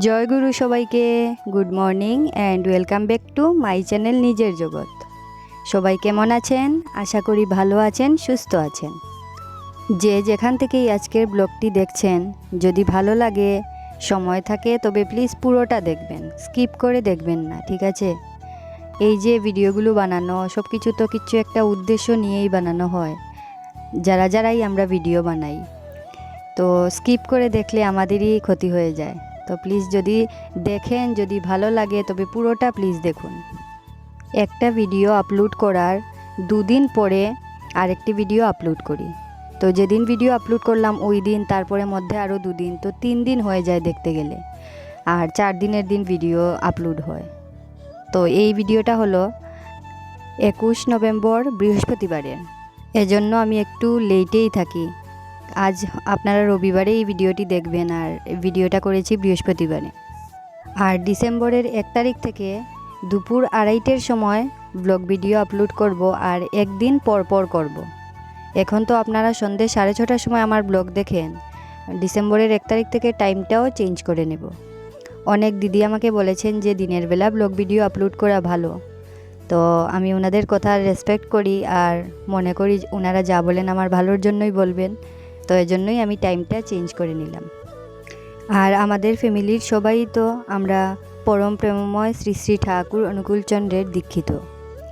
জয় গুরু সবাইকে good morning and welcome back to my channel নিজের জগৎ সবাই কেমন আছেন? আশা করি ভালো আছেন, সুস্থ আছেন। যে যেখান থেকেই আজকের ব্লগটি দেখছেন, যদি ভালো লাগে, সময় থাকে, তবে প্লিজ পুরোটা দেখবেন স্কিপ করে দেখবেন না, ঠিক আছে? এই যে ভিডিওগুলো বানানো সব কিছু তো কিছু একটা উদ্দেশ্য নিয়েই বানানো হয়। যারা যারাই আমরা ভিডিও বানাই, তো স্কিপ করে দেখলে আমাদেরই ক্ষতি হয়ে যায়। তো প্লিজ যদি দেখেন, যদি ভালো লাগে, তবে পুরোটা প্লিজ দেখুন। একটা ভিডিও আপলোড করার দুদিন পরে আরেকটি ভিডিও আপলোড করি। তো যেদিন ভিডিও আপলোড করলাম, ওই দিন, তারপরে মধ্যে আরও দুদিন, তো তিন দিন হয়ে যায় দেখতে গেলে। আর চার দিনের দিন ভিডিও আপলোড হয়। তো এই ভিডিওটা হলো একুশ নভেম্বর বৃহস্পতিবারের। এজন্য আমি একটু লেটেই থাকি। আজ আপনারা রবিবারে এই ভিডিওটি দেখবেন আর ভিডিওটা করেছি বৃহস্পতিবারে। আর ডিসেম্বরের এক তারিখ থেকে দুপুর আড়াইটের সময় ব্লগ ভিডিও আপলোড করব আর একদিন পর পর করব। এখন তো আপনারা সন্ধ্যে সাড়ে ছটার সময় আমার ব্লগ দেখেন। ডিসেম্বরের এক তারিখ থেকে টাইমটাও চেঞ্জ করে নেব। অনেক দিদি আমাকে বলেছেন যে দিনের বেলা ব্লগ ভিডিও আপলোড করা ভালো। তো আমি ওনাদের কথা রেসপেক্ট করি আর মনে করি ওনারা যা বলেন আমার ভালোর জন্যই বলবেন। তো এজন্যই আমি টাইমটা চেঞ্জ করে নিলাম। আর আমাদের ফ্যামিলির সবাই তো আমরা পরম প্রেমময় শ্রী শ্রী ঠাকুর অনুকূলচন্দ্রের দীক্ষিত।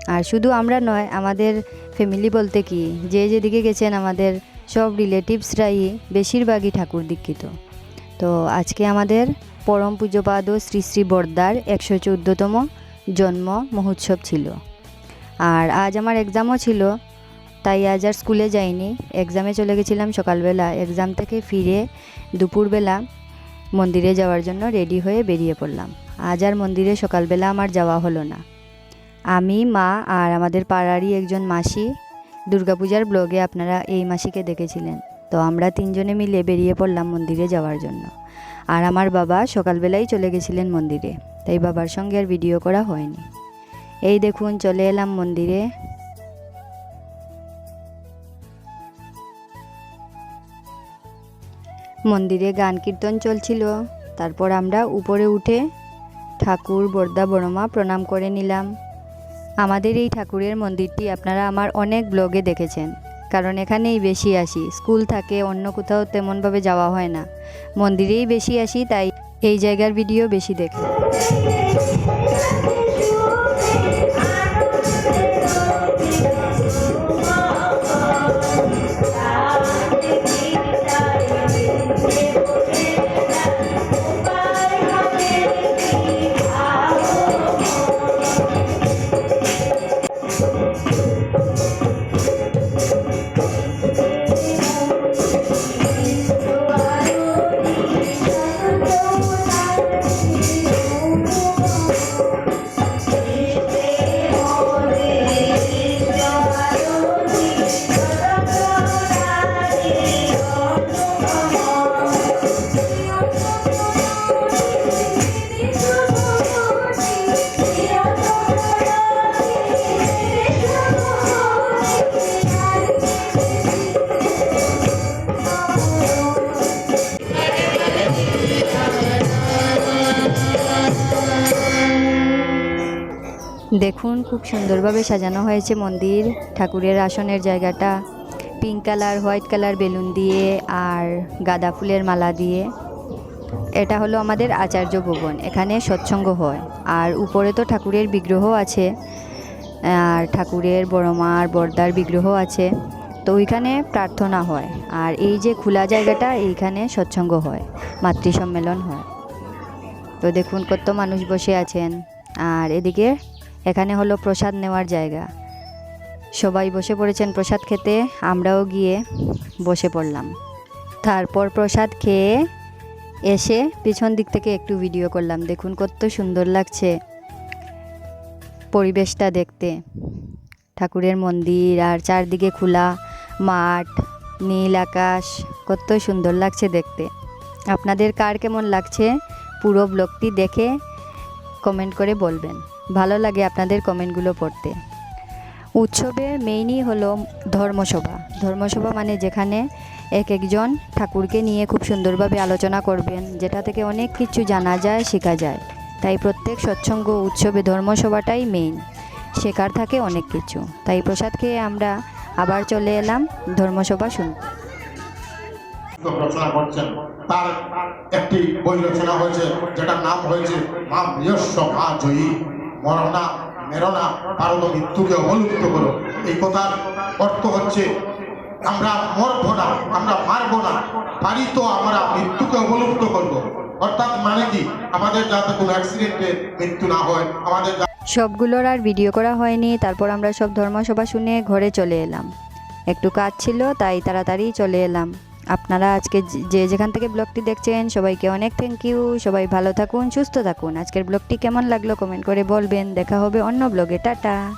আর শুধু আমরা নয়, আমাদের ফ্যামিলি বলতে কি, যে যেদিকে গেছেন আমাদের সব রিলেটিভসরাই বেশিরভাগই ঠাকুর দীক্ষিত। তো আজকে আমাদের পরম পূজ্যপাদ শ্রী শ্রী বর্দার একশো চোদ্দোতম জন্ম মহোৎসব ছিল। আর আজ আমার এক্সামও ছিল তাই আজ আর স্কুলে যাইনি। এক্সামে চলে গেছিলাম সকালবেলা। এক্সাম থেকে ফিরে দুপুরবেলা মন্দিরে যাওয়ার জন্য রেডি হয়ে বেরিয়ে পড়লাম। আজ আর মন্দিরে সকালবেলা আমার যাওয়া হলো না। আমি, মা আর আমাদের পাড়ারই একজন মাসি দুর্গাপূজার ব্লগে আপনারা এই মাসিকে দেখেছিলেন। তো আমরা তিনজনে মিলে বেরিয়ে পড়লাম মন্দিরে যাওয়ার জন্য। আর আমার বাবা সকালবেলাই চলে গেছিলেন মন্দিরে। তাই বাবার সঙ্গে আর ভিডিও করা হয়নি। এই দেখুন, চলে এলাম মন্দিরে। মন্দিরে গান কীর্তন চলছিল। তারপর আমরা উপরে উঠে ঠাকুর, বর্দা বড়মা প্রণাম করে নিলাম। আমাদের এই ঠাকুরের মন্দিরটি আপনারা আমার অনেক ব্লগে দেখেছেন। কারণ এখানেই বেশি আসি। স্কুল থাকে, অন্য কোথাও তেমনভাবে যাওয়া হয় না। মন্দিরেই বেশি আসি, তাই এই জায়গার ভিডিও বেশি দেখি। দেখুন, খুব সুন্দরভাবে সাজানো হয়েছে মন্দির। ঠাকুরের আসনের জায়গাটা pink colour white colour balloon দিয়ে আর গাঁদা ফুলের মালা দিয়ে। এটা হলো আমাদের আচার্য ভবন, এখানে সৎসঙ্গ হয়। আর উপরে তো ঠাকুরের বিগ্রহ আছে, আর ঠাকুরের বড়মার বর্দার বিগ্রহ আছে। তো ওইখানে প্রার্থনা হয়, আর এই যে খোলা জায়গাটা, এইখানে সৎসঙ্গ হয় মাতৃ সম্মেলন হয়। তো দেখুন কত মানুষ বসে আছেন, আর এদিকে এখানে হলো প্রসাদ নেওয়ার জায়গা। সবাই বসে পড়েছেন প্রসাদ খেতে, আমরাও গিয়ে বসে পড়লাম। তারপর প্রসাদ খেয়ে এসে পিছন দিক থেকে একটু ভিডিও করলাম। দেখুন কত সুন্দর লাগছে পরিবেশটা দেখতে। ঠাকুরের মন্দির আর চারদিকে খোলা, মাঠ, নীল আকাশ, কত সুন্দর লাগছে দেখতে। আপনাদের কার কেমন লাগছে পুরো ব্লগটি দেখে কমেন্ট করে বলবেন। ভালো লাগে আপনাদের কমেন্টগুলো পড়তে। উৎসবের মেইনই হলো ধর্মসভা। ধর্মসভা মানে যেখানে এক একজন ঠাকুরকে নিয়ে খুব সুন্দরভাবে আলোচনা করবেন, যেটা থেকে অনেক কিছু জানা যায়, শেখা যায়। তাই প্রত্যেক সৎসঙ্গ উৎসবে ধর্মসভাটাই মেইন শেখার থাকে অনেক কিছু। তাই প্রসাদ খেয়ে আমরা আবার চলে এলাম ধর্মসভা শুনতে। তার একটি বই রচনা হয়েছে, যেটার নাম হয়েছে মা বৃহস্ব মা জয়ী। মরণা মেরনা পারদ মৃত্যুকে অবলুপ্ত করো। এই কথার অর্থ হচ্ছে, আমরা মরব না, আমরা মারব না, পারি তো আমরা মৃত্যুকে অবলুপ্ত করব। অর্থাৎ মানে কি? আমাদের যাতে কোনো অ্যাক্সিডেন্টে মৃত্যু না হয়, আমাদের সবগুলোর আর ভিডিও করা হয়নি, তারপর আমরা সব ধর্মসভা শুনে ঘরে চলে এলাম। একটু কাজ ছিল, তাই তাড়াতাড়ি চলে এলাম। আপনারা আজকে যে- যেখান থেকে ব্লগটি দেখছেন, সবাইকে অনেক থ্যাংক ইউ সবাই ভালো থাকুন, সুস্থ থাকুন। আজকের ব্লগটি কেমন লাগল কমেন্ট করে বলবেন। দেখা হবে অন্য ব্লগে। টাটা।